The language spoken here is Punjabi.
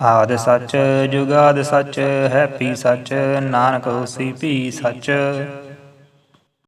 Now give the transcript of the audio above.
ਆਦ ਸੱਚ ਜੁਗਾਦ ਸੱਚ ਹੈਪੀ ਸੱਚ ਨਾਨਕ ਹੋਸੀ ਭੀ ਸੱਚ।